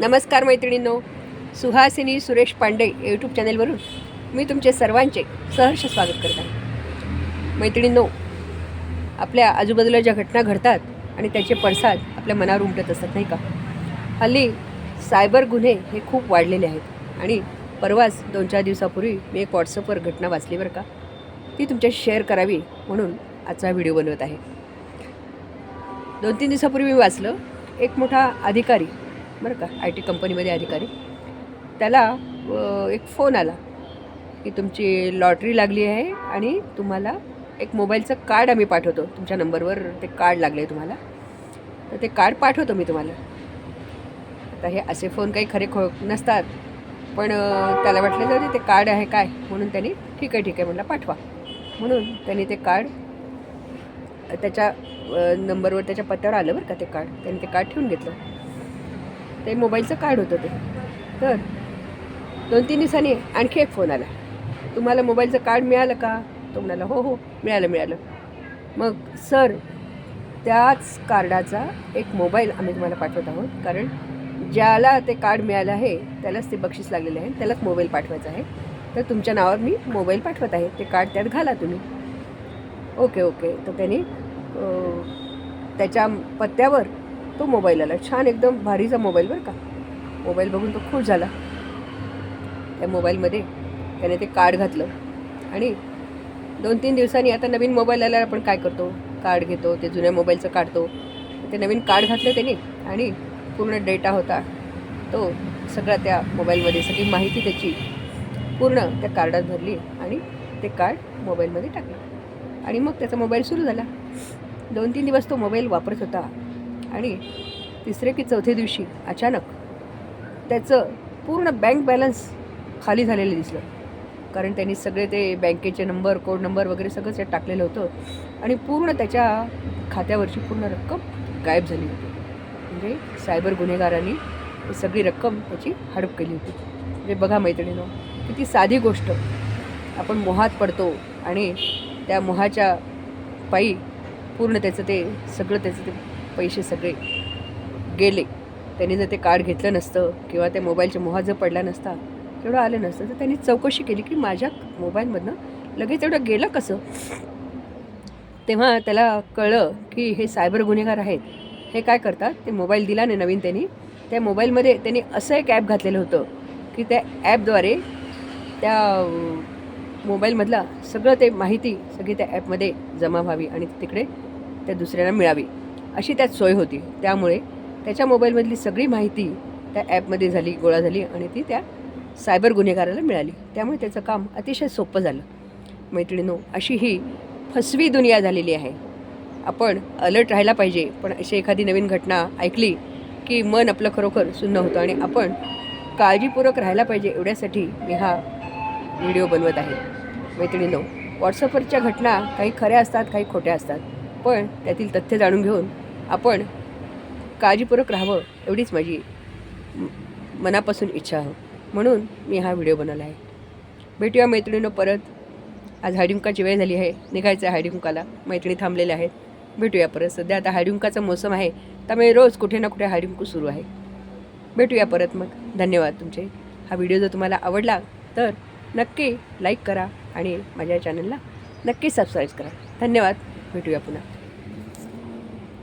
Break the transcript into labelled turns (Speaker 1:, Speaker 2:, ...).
Speaker 1: नमस्कार मैत्रिणींनो सुहासिनी सुरेश पांडे यूट्यूब चॅनेलवरून मी तुमचे सर्वांचे सहर्ष स्वागत करत आहे. मैत्रिणींनो आपल्या आजूबाजूला ज्या घटना घडतात आणि त्याचे पडसाद आपल्या मनावर उमटत असतात नाही का? हल्ली सायबर गुन्हे हे खूप वाढलेले आहेत आणि परवाच दोन चार दिवसापूर्वी मी एक व्हॉट्सअपवर घटना वाचली बरं का? ती तुमच्याशी शेअर करावी म्हणून आजचा व्हिडिओ बनवत आहे. दोन तीन दिवसापूर्वी मी वाचलं एक मोठा अधिकारी बरं का आय टी कंपनीमध्ये अधिकारी. त्याला एक फोन आला की तुमची लॉटरी लागली आहे आणि तुम्हाला एक मोबाईलचं कार्ड आम्ही पाठवतो. तुमच्या नंबरवर ते कार्ड लागले आहे तुम्हाला. तर ते कार्ड पाठवतो मी तुम्हाला. आता हे असे फोन काही खरे खो नसतात. पण त्याला वाटलं जरी ते कार्ड आहे काय? म्हणून त्यांनी ठीक आहे ठीक आहे म्हटलं पाठवा. म्हणून त्यांनी ते कार्ड त्याच्या नंबरवर त्याच्या पत्त्यावर आलं बरं का ते कार्ड. त्यांनी ते कार्ड ठेवून घेतलं. ते मोबाईलचं कार्ड होतं ते. तर दोन तीन दिवसांनी आणखी एक फोन आला. तुम्हाला मोबाईलचं कार्ड मिळालं का? तो म्हणाला हो हो मिळालं मिळालं. मग सर त्याच कार्डाचा एक मोबाईल आम्ही तुम्हाला पाठवत आहोत. कारण ज्याला ते कार्ड मिळालं आहे त्यालाच ते बक्षीस लागलेले आहे त्यालाच मोबाईल पाठवायचा आहे. तर तुमच्या नावावर मी मोबाईल पाठवत आहे. ते कार्ड त्यात घाला तुम्ही. Okay okay. तर त्याने त्याच्या पत्त्यावर तो मोबाईल आला. छान एकदम भारीचा मोबाईल बरं का. मोबाईल बघून तो खुश झाला. त्या मोबाईलमध्ये त्याने ते कार्ड घातलं. आणि दोन तीन दिवसांनी आता नवीन मोबाईल आल्यावर आपण काय करतो? कार्ड घेतो ते जुन्या मोबाईलचं काढतो. ते नवीन कार्ड घातलं त्याने आणि पूर्ण डेटा होता. तो सगळा त्या मोबाईलमध्ये सगळी माहिती त्याची पूर्ण त्या कार्डात भरली आणि ते कार्ड मोबाईलमध्ये टाकलं. आणि मग त्याचा मोबाईल सुरू झाला. दोन तीन दिवस तो मोबाईल वापरत होता. आणि तिसरे की चौथ्या दिवशी अचानक त्याचं पूर्ण बँक बॅलन्स खाली झालेलं दिसलं. कारण त्यांनी सगळे ते बँकेचे नंबर कोड नंबर वगैरे सगळं त्यात टाकलेलं होतं आणि पूर्ण त्याच्या खात्यावरची पूर्ण रक्कम गायब झाली होती. म्हणजे सायबर गुन्हेगारांनी सगळी रक्कम त्याची हडप केली होती. म्हणजे बघा मैत्रिणीनं किती साधी गोष्ट. आपण मोहात पडतो आणि त्या मोहाच्या पायी पूर्ण त्याचं ते सगळं त्याचं ते पैसे सगळे गेले. त्यांनी जर ते कार्ड घेतलं नसतं किंवा त्या मोबाईलच्या मोहात जर पडला नसता तेवढं आलं नसतं तर त्यांनी चौकशी केली की माझ्या मोबाईलमधनं लगेच एवढं गेलं कसं? तेव्हा त्याला कळलं की हे सायबर गुन्हेगार आहेत. हे काय करतात? ते मोबाईल दिला नाही नवीन त्यांनी. त्या मोबाईलमध्ये त्यांनी असं एक ॲप घातलेलं होतं की त्या ॲपद्वारे त्या मोबाईलमधला सगळं ते माहिती सगळी त्या ॲपमध्ये जमा व्हावी आणि तिकडे त्या दुसऱ्यांना मिळावी. अशी त्यात सोय होती. त्यामुळे त्याच्या मोबाईलमधली सगळी माहिती त्या ॲपमध्ये झाली गोळा झाली आणि ती त्या सायबर गुन्हेगाराला मिळाली. त्यामुळे त्याचं काम अतिशय सोपं झालं. मैत्रिणीनो अशी ही फसवी दुनिया झालेली आहे. आपण अलर्ट राहायला पाहिजे पण अशी एखादी नवीन घटना ऐकली की मन आपलं खरोखर सुन्न होतं आणि आपण काळजीपूर्वक राहायला पाहिजे एवढ्यासाठी मी हा व्हिडिओ बनवत आहे. मैत्रिणीनो व्हॉट्सअपवरच्या घटना काही खऱ्या असतात काही खोट्या असतात पण त्यातील तथ्य जाणून घेऊन आपण काळजीपूर्वक राहावं एवढीच माझी मनापासून इच्छा आहे. म्हणून मी हा व्हिडिओ बनवला आहे. भेटूया मैत्रिणीनं परत. आज हळदीकुंकाची वेळ झाली आहे. निघायचं आहे हळदीकुंकाला मैत्रिणी थांबलेल्या आहेत. भेटूया परत. सध्या आता हळदीकुंकाचा मोसम आहे. त्यामुळे रोज कुठे ना कुठे हळदीकुंकू सुरू आहे. भेटूया परत मग. धन्यवाद तुमचे. हा व्हिडिओ जर तुम्हाला आवडला तर नक्की लाईक करा आणि माझ्या चॅनलला नक्की सबस्क्राईब करा. धन्यवाद. भेटूया पुन्हा.